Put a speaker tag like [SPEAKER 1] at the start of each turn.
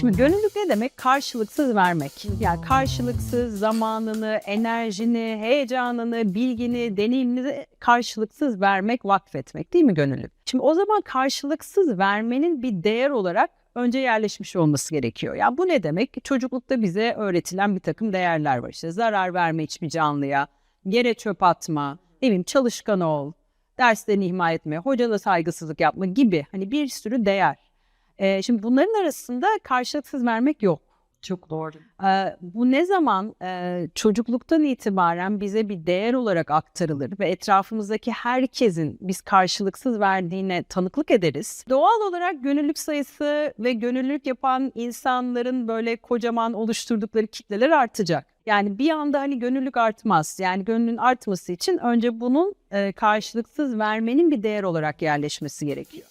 [SPEAKER 1] Şimdi gönüllülük ne demek? Karşılıksız vermek. Yani karşılıksız zamanını, enerjini, heyecanını, bilgini, deneyimini karşılıksız vermek, vakfetmek değil mi gönüllülük? Şimdi o zaman karşılıksız vermenin bir değer olarak önce yerleşmiş olması gerekiyor. Yani bu ne demek? Çocuklukta bize öğretilen bir takım değerler var. İşte zarar verme hiçbir canlıya, yere çöp atma, ne bileyim çalışkan ol, derslerini ihmal etme, hocana saygısızlık yapma gibi hani bir sürü değer. Ee, şimdi bunların arasında karşılıksız vermek yok.
[SPEAKER 2] Çok doğru.
[SPEAKER 1] Ee, bu ne zaman e, çocukluktan itibaren bize bir değer olarak aktarılır ve etrafımızdaki herkesin biz karşılıksız verdiğine tanıklık ederiz. Doğal olarak gönüllülük sayısı ve gönüllülük yapan insanların böyle kocaman oluşturdukları kitleler artacak. Yani bir anda hani gönüllülük artmaz. Yani gönlün artması için önce bunun e, karşılıksız vermenin bir değer olarak yerleşmesi gerekiyor.